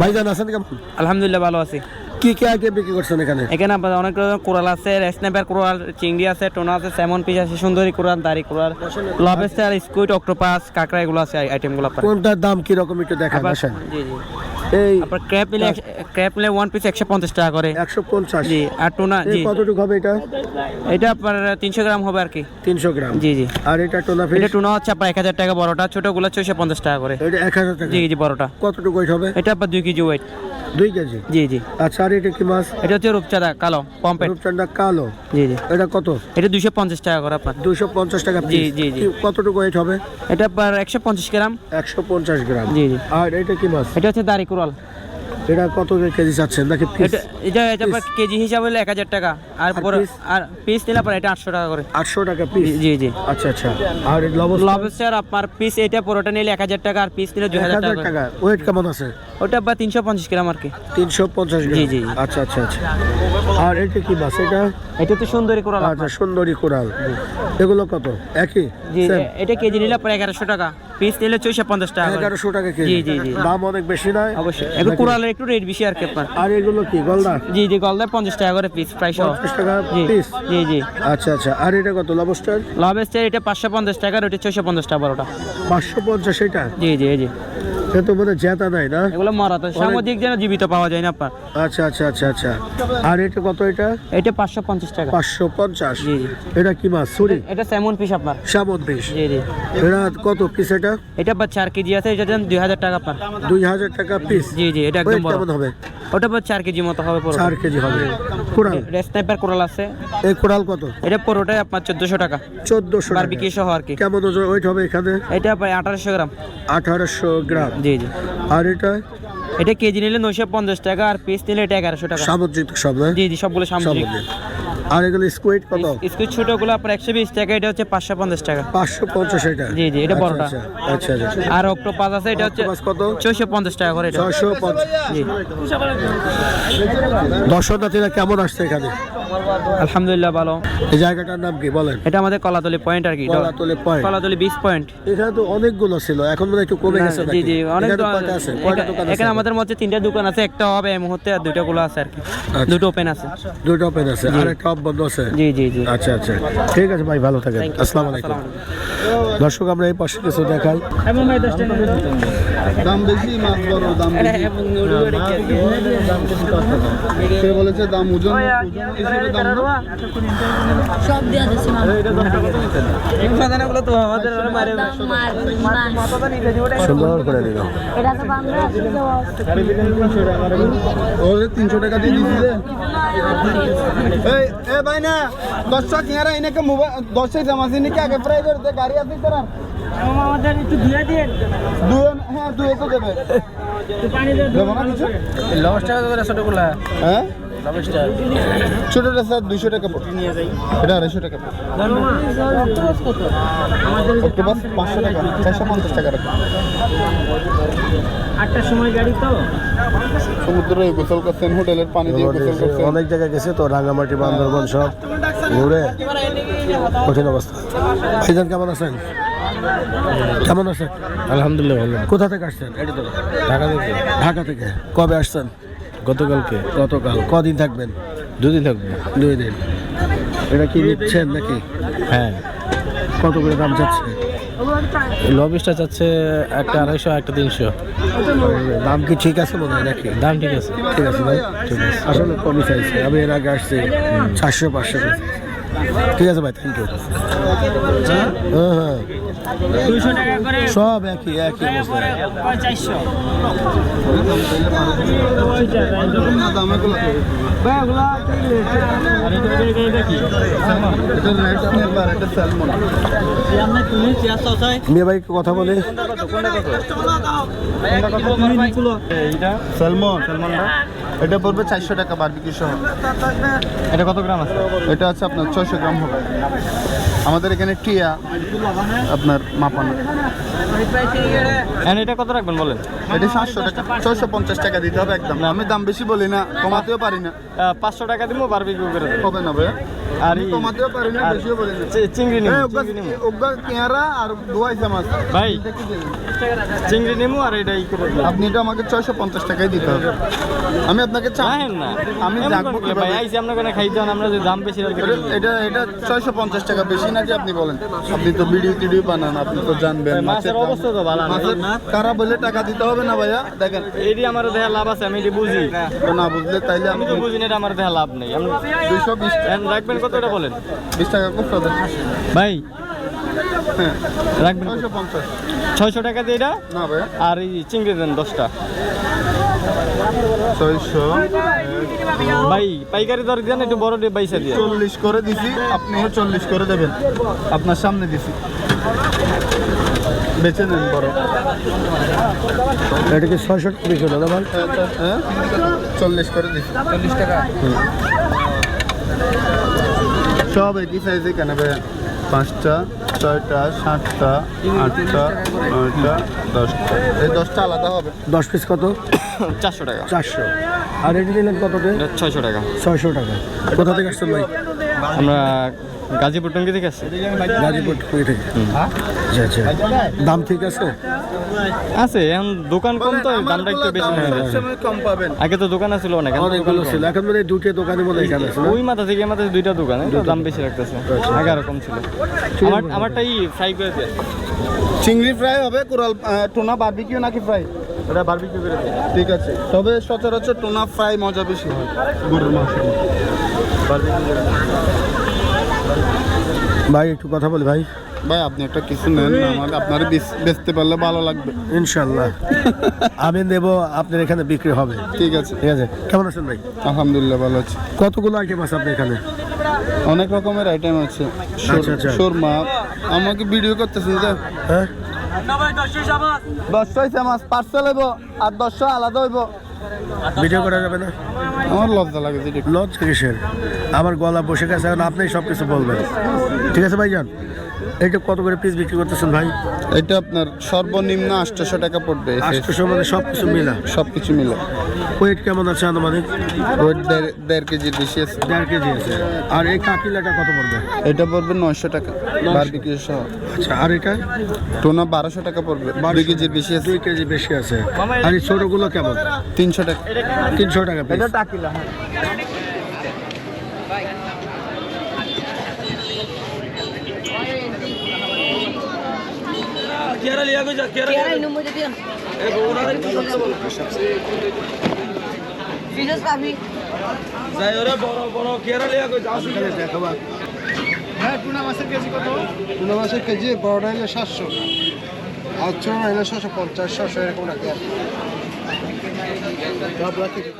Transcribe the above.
ভাইজান আছেন কেমন? আলহামদুলিল্লাহ ভালো আছি। কি কি আইটেম বিক্রি করছেন এখানে? এখানে আপনার অনেক রকমের কোরাল আছে স্ন্যাপার কোরাল চিংড়ি আছে টোনা আছে স্যামন পিস আছে সুন্দরী কোরাল দাড়ি কোরাল লবেস্টার স্কুইড অক্টোপাস কাঁকড়া এগুলো আছে আইটেমগুলো আপনার কোনটার দাম কি রকম একটু আসেন। জি জি। এই আপনার ক্র্যাপ নিলে ক্র্যাপ নিলে ওয়ান পিস একশো পঞ্চাশ টাকা করে। একশো পঞ্চাশ। জি আর টোনা জি। কতটুকু হবে এটা? এটা আপনার তিনশো গ্রাম হবে আর কি। তিনশো গ্রাম। জি জি। আর এটা টোনা এটা টুনা হচ্ছে আপনার এক হাজার টাকা বড়টা ছোটগুলো ছয়শো পঞ্চাশ টাকা করে। এটা এক হাজার টাকা। জি জি বড়টা। কতটুকু ওইট হবে? এটা আপনার দুই কেজি ওয়েট দুই কেজি? জি জি। আচ্ছা আর এটা কি মাছ? এটা হচ্ছে রূপচাঁদা কালো পম্পেট। রূপচান্ডা কালো। জি জি। এটা কত? এটা দুইশো পঞ্চাশ টাকা করে আপনার। দুশো পঞ্চাশ টাকা জি, জি, জি। কতটুকু ওয়েট হবে? এটা আপনার একশো পঞ্চাশ গ্রাম। একশো পঞ্চাশ গ্রাম। জি জি। আর এটা কি মাছ? এটা হচ্ছে দাড়ি কুড়াল এটা কত কেজি চাচ্ছেন? নাকি এটা এটা এটা কেজি হিসাবে হলে এক হাজার টাকা। আর পরে আর পিস নিলে আপনার এটা আটশো টাকা করে। আটশো টাকা পিস জি জি আচ্ছা আচ্ছা। আর লবস্টার আপনার পিস এটা পুরোটা নিলে এক হাজার টাকা আর পিস নিলে এক হাজার টাকা ওয়েট কেমন আছে? ওটা আপনার তিনশো পঞ্চাশ গ্রাম আর কি। তিনশো পঞ্চাশ জি, জি। আচ্ছা আচ্ছা আচ্ছা। আর এটা কি মাছ? এটা? এটা তো সুন্দরী কোরাল আচ্ছা সুন্দরী কোরাল। এগুলো কত? একই? জি এটা কেজি নিলে আপনার এগারোশো টাকা। পিস নিলে ছয়শো পঞ্চাশ টাকা। এগারোশো টাকা কেজি। জি, জি। দাম অনেক বেশি নয় অবশ্যই। এগুলো কোরালের একটু রেট বেশি আর কি আপনার। আর এগুলো কি গলদা? জি জি গলদা পঞ্চাশ টাকা করে পিস প্রায় সহ। পঞ্চাশ টাকা জি পিস জি জি। আচ্ছা আচ্ছা। আর এটা কত লবস্টার লবস্টার এটা পাঁচশো পঞ্চাশ টাকা ওটা ছয়শো পঞ্চাশ টাকা বারোটা পাঁচশো পঞ্চাশ এটা? জি জি জি। সে তো বোধহয় জেতা নাই না? এগুলো মারা তো সামুদ্রিক যেন জীবিত পাওয়া যায় না আপনার আচ্ছা আচ্ছা আচ্ছা আচ্ছা। আর এটা কত এটা? এটা পাঁচশো পঞ্চাশ টাকা। পাঁচশো পঞ্চাশ। এটা কি মাছ? সুরি এটা স্যামন পিস আপনার সামন পিস জি জি। এটা কত পিস এটা? এটা আপনার চার কেজি আছে এটা দেন দুই হাজার টাকা আপনার দুই হাজার টাকা পিস জি জি এটা একদম বড়। হবে। ওটা আপনার চার কেজি মতো হবে চার কেজি হবে। কোরাল স্নাইপার কোরাল আছে। এই কোরাল কত? এটা পুরোটাই আপনার চোদ্দশো টাকা। চোদ্দশো বারবিকি সহ আর কি। কেমন ওজন? ওয়েট হবে এখানে? এটা প্রায় আঠারোশো গ্রাম। আঠারোশো গ্রাম। জি জি। আর এটা? এটা কেজি নিলে নয়শো পঞ্চাশ টাকা আর পিস নিলে এটা এগারোশো টাকা। সামুদ্রিক সব জি জি সবগুলো সামুদ্রিক। আর এগুলো স্কুইড কত? স্কুল ছোটগুলো আপনার একশো বিশ টাকা এটা হচ্ছে পাঁচশো পঞ্চাশ টাকা। পাঁচশো পঞ্চাশ এটা জি, জি, এটা আচ্ছা, বড়টা। আচ্ছা আচ্ছা আচ্ছা আর অক্টোপাস আছে এটা হচ্ছে কত? ছয়শো পঞ্চাশ টাকা করে ছয়শো পঞ্চাশ। দর্শনার্থীরা কেমন আসছে এখানে? আলহামদুলিল্লাহ ভালো। এই জায়গাটার নাম কি বলেন। এটা আমাদের কলাতলি পয়েন্ট আর কি Kolatoli point। Kolatoli beach point এখানে তো অনেকগুলো ছিল এখন মনে একটু কমে গেছে জি জি অনেক দোকান- আছে এখানে আমাদের মধ্যে তিনটা দোকান আছে একটা হবে এই মুহূর্তে আর দুইটা গুলো আছে আর কি। আচ্ছা। দুটো ওপেন আছে। দুটো ওপেন আছে। আর একটা বন্ধ আছে জি জি জি। আচ্ছা আচ্ছা। ঠিক আছে ভাই ভালো থাকেন। আসসালামু আলাইকুম। দর্শক আমরা এই পাশে কিছু দেখাই। দাম বেশি মাছ বড় দাম বেশি। সে বলেছে দাম ওজন ওজন হিসেবে দাম না। সব দেওয়া যাচ্ছে উপাদানগুলো তো আমাদের মারে সুন্দর করে দিল এটা তো বাংলা ওরে তিনশো টাকা দিয়ে দিয়েছিলে এই এ ভাই না দশটা কিনারা এনেকে মোবাইল দশটাই আগে করতে গাড়ি আছে তারা আমাদের একটু দিয়ে দিয়ে দুয়ে হ্যাঁ দুয়ে তো দেবে। দেবো না কিছু? লস টাকা ছোটগুলা হ্যাঁ? ছোটটা স্যার দুইশো টাকা পড়ে। এটা আড়াইশো টাকা পড়ে। অক্টোপাস পাঁচশো টাকা চারশো পঞ্চাশ টাকা রাখা আটটার সময় গাড়ি তো। সমুদ্রে গোসল করছেন হোটেলের পানি দিয়ে গোসল করছেন। অনেক জায়গায় গেছে তো রাঙ্গামাটি বান্দরবন সব। ঘুরে কঠিন অবস্থা। ভাইজান কেমন আছেন? কেমন আছেন? আলহামদুলিল্লাহ ভালো। কোথা থেকে আসছেন? ঢাকা থেকে। ঢাকা থেকে। কবে আসছেন? গতকালকে। গতকাল। কদিন থাকবেন? দুদিন থাকবেন দুই দিন। এটা কি নিচ্ছেন নাকি? হ্যাঁ। কত করে দাম যাচ্ছে? লবিসটা চাচ্ছে একটা আড়াইশো একটা তিনশো। দাম কি ঠিক আছে মনে হয় নাকি? দাম ঠিক আছে। ঠিক আছে ভাই। ঠিক আছে। আসলে কমই চাইছে। আমি এর আগে আসছি চারশো পাঁচশো। ঠিক আছে ভাই থ্যাংক ইউ হ্যাঁ? হ্যাঁ টাকা সব একই একই অবস্থা মেয়ে ভাই কথা বলে। স্যালমন স্যালমনটা এটা পড়বে চারশো টাকা বারবিকিউ সহ। এটা কত গ্রাম আছে? এটা আছে আপনার ছয়শো গ্রাম হবে। আমাদের এখানে টিয়া আপনার মাপানো। এটা কত রাখবেন বলেন? এটা সাতশো টাকা। ছয়শো পঞ্চাশ টাকা দিতে হবে একদম। আমি দাম বেশি বলি না কমাতেও পারি না। পাঁচশো টাকা দিব বারবিকিউ করে হবে না ভাইয়া? আর আমি কমাতেও পারি না আর বেশিও বলি না। চিংড়ি নিমু ওগা- আর দোয়াইছে মাছ ভাই? চিংড়ি নিমু আর এটা ই করে আপনি এটা আমাকে ছয়শো পঞ্চাশ টাকাই দিতে হবে। আমি আপনাকে না আমি জাগবো কি ভাই খাইতে আমরা যে দাম বেশি রাখি এটা- এটা ছয়শো পঞ্চাশ টাকা বেশি নাকি আপনি বলেন। আপনি তো ভিডিও টিডিও বানান আপনি তো জানবেন মাছের অবস্থা তো ভালো না। খারাপ হলে টাকা দিতে হবে না ভাইয়া? দেখেন। এটি আমার দেখা লাভ আছে আমি এটি বুঝি। না বুঝলে তাইলে আমি তো বুঝি না এটা আমার দেখা লাভ নেই। আমি দুইশো বিশ এখন রাখবেন কত এটা বলেন? বিশ টাকা হবে ভাই হ্যাঁ রাখবেন ছয়শো টাকা দিয়ে এটা? না ভাইয়া। আর এই চিংড়ি দেন দশটা। ছয়শো। ভাই পাইকারি দর দেন একটু বড় দিয়ে বাইসা দিয়ে। চল্লিশ করে দিছি আপনিও চল্লিশ করে দেবেন। আপনার সামনে দিছি। বেছে নেন বড়। এটা কি ছয়শো টাকা দাদা ভাই? হ্যাঁ চল্লিশ করে দিছি। চল্লিশ টাকা। সব একই সাইজে কেন ভাইয়া পাঁচটা ছয়টা সাতটা আটটা নয়টা দশটা। এই দশটা আলাদা হবে। দশ পিস কত? চারশো টাকা। চারশো। আর এটি নিলেন কত ছয়শো টাকা। ছয়শো টাকা। কোথা থেকে আসছেন ভাই? আমরা গাজীপুর টঙ্গি থেকে আসছি। গাজীপুর কুড়ি থেকে। আচ্ছা আচ্ছা। দাম ঠিক আছে? আছে এখন দোকান কম তো দামটা একটু বেশি হয়ে যাচ্ছে কম পাবেন। আগে তো দোকান আছিল অনেক দোকান অনেকগুলো। ছিল এখন মানে দুটো দোকানের মধ্যে এখানে আছে ওই মাথা থেকে এই মাথা দুইটা দোকান এই দাম বেশি রাখতেছে। আগে আরও কম ছিল। আমার আমারটা ই ফ্রাই করে দিয়ে। চিংড়ি ফ্রাই হবে কোরাল টোনা বারবিকিউ নাকি ফ্রাই ওটা বারবিকিউ করে দিয়ে। ঠিক আছে। তবে সচরাচর টোনা ফ্রাই মজা বেশি হয়। গরুর মাংস ভাই একটু কথা বলি ভাই। ভাই আপনি একটা কিছু নেন আমার আপনার বেচতে পারলে ভালো লাগবে। ইনশাল্লাহ। আমি নেব আপনার এখানে বিক্রি হবে। ঠিক আছে। ঠিক আছে। কেমন আছেন ভাই? আলহামদুলিল্লাহ ভালো আছি। কতগুলো আইটেম আছে আপনার এখানে? অনেক রকমের আইটেম আছে। আচ্ছা, আচ্ছা। আমাকে ভিডিও করতেছেন যে? হ্যাঁ? দশটা হয়েছে মাছ পার্সেল হইব আর দশটা আলাদা হইব। ভিডিও করা যাবে না? আমার লজ্জা লাগে লজ্জা কিসের? আমার গলা বসে গেছে এখন আপনি সব কিছু বলবেন। ঠিক আছে ভাইজান? এইটা কত করে পিস বিক্রি করতেছেন ভাই? এটা আপনার সর্বনিম্ন আটশোশো টাকা পড়বে আটশোশো মানে সব কিছু মিলা। সব কিছু মিলে। ওয়েট কেমন আছে আনুমানিক? ওই দেড় দেড় কেজির বেশি আছে। দেড় কেজি আছে। আর এই কাকিলাটা কত পড়বে? এটা পড়বে নয়শো টাকা। বারবিকিউ সহ। আচ্ছা আর এটা? টোনা বারোশো টাকা পড়বে। দুই কেজির বেশি আছে। দুই কেজি বেশি আছে। আর এই ছোটগুলো কেমন? তিনশো টাকা। তিনশো টাকা পিস টাকিলা হ্যাঁ। কেরা লিয়া গো যা কেরা দিন এ কি ফিজস কাবি যাই ওরে বড় বড় কেরা লিয়া গো যা হ্যাঁ টুনা মাছের কেজি কত? টুনা মাছের কেজি বড়টা হলে সাতশো। আর ছোট হলে ছশো পঞ্চাশ সাতশো এরকম রাখি আর